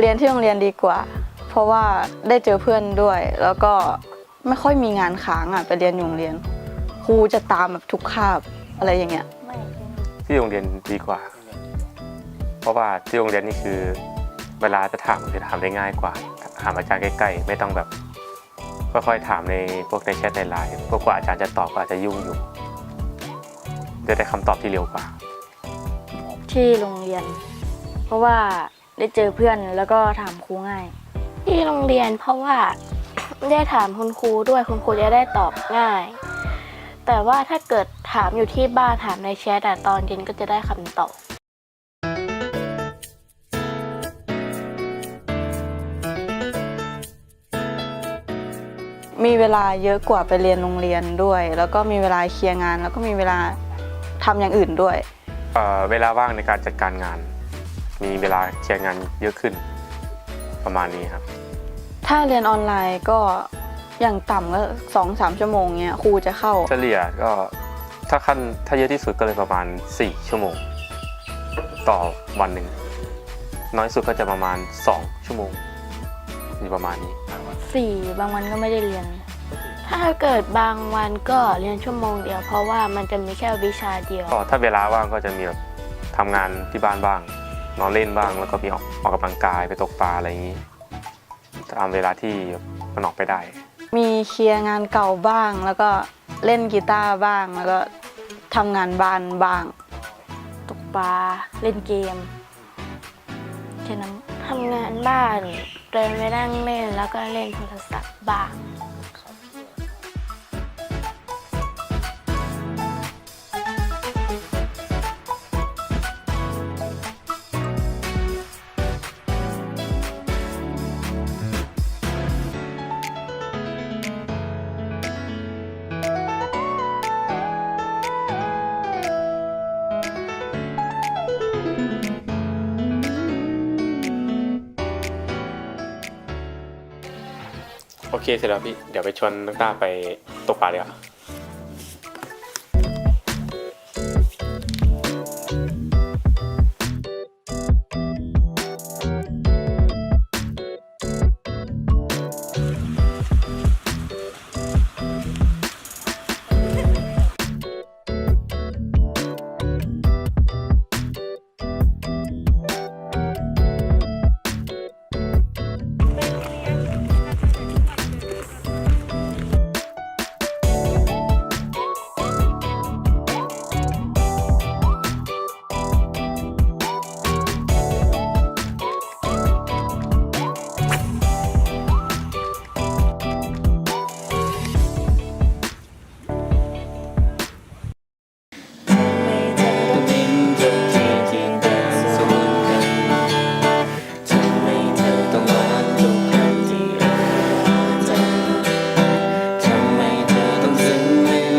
เรียนที่โรงเรียนดีกว่า เพราะว่าได้เจอเพื่อนด้วย แล้วก็ไม่ค่อยมีงานค้างอะไปเรียนอยู่โรงเรียน ครูจะตามแบบทุกคาบอะไรอย่างเงี้ยที่โรงเรียนดีกว่า เพราะว่าที่โรงเรียนนี่คือ เวลาจะถามคือถามได้ง่ายกว่า ถามอาจารย์ใกล้ๆ ไม่ต้องแบบค่อยๆถามในพวกในแชทในไลน์พวกกว่าอาจารย์จะตอบก็อาจจะยุ่งอยู่จะได้คำตอบที่เร็วกว่า ที่โรงเรียน เพราะว่า ได้เจอเพื่อนแล้วก็ถามครูง่าย ที่โรงเรียนเพราะว่า ได้ถามคุณครูด้วยคุณครูจะได้ตอบง่าย แต่ว่าถ้าเกิดถามอยู่ที่บ้านถามในแชทอะตอนเย็นก็จะได้คำตอบมีเวลาเยอะกว่าไปเรียนโรงเรียนด้วย แล้วก็มีเวลาเคลียร์งาน แล้วก็มีเวลาทำอย่างอื่นด้วย เอ่อเวลาว่างในการจัดการงาน มีเวลาเคลียร์งานเยอะขึ้นประมาณนี้ครับ ถ้าเรียนออนไลน์ก็อย่างต่ำก็สองสามชั่วโมงเนี้ยครูจะเข้า เฉลี่ยก็ถ้าขั้นถ้าเยอะที่สุดก็เลยประมาณ 4 ชั่วโมง ต่อวันหนึ่ง น้อยสุดก็จะประมาณ 2 ชั่วโมงอยู่ประมาณนี้ สี่บางวันก็ไม่ได้เรียน ถ้าเกิดบางวันก็เรียนชั่วโมงเดียวเพราะว่ามันจะมีแค่วิชาเดียว ก็ถ้าเวลาว่างก็จะมีแบบทำงานที่บ้านบ้าง นอนเล่นบ้างแล้วก็มีออกออกกำลังกายไปตกปลาอะไรอย่างนี้ตามเวลาที่มันออกไปได้ มีเคลียร์งานเก่าบ้าง แล้วก็เล่นกีตาร์บ้าง แล้วก็ทำงานบ้านบ้าง ตกปลาเล่นเกมแค่นั้นทำงานบ้านเดินไปนั่งเล่นแล้วก็เล่นโทรศัพท์บ้าง โอเคเสร็จแล้วพี่ เดี๋ยวไปชวนนักต้าไปตกปลาเลยอะ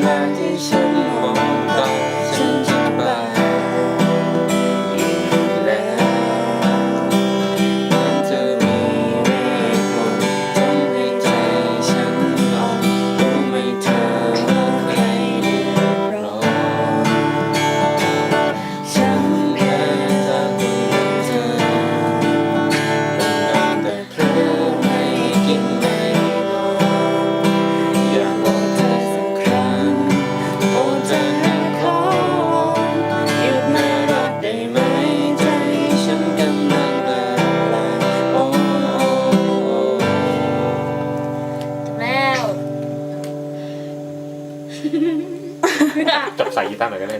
เวลาที่ฉัน จับใส่กีตาร์หน่อยก็ได้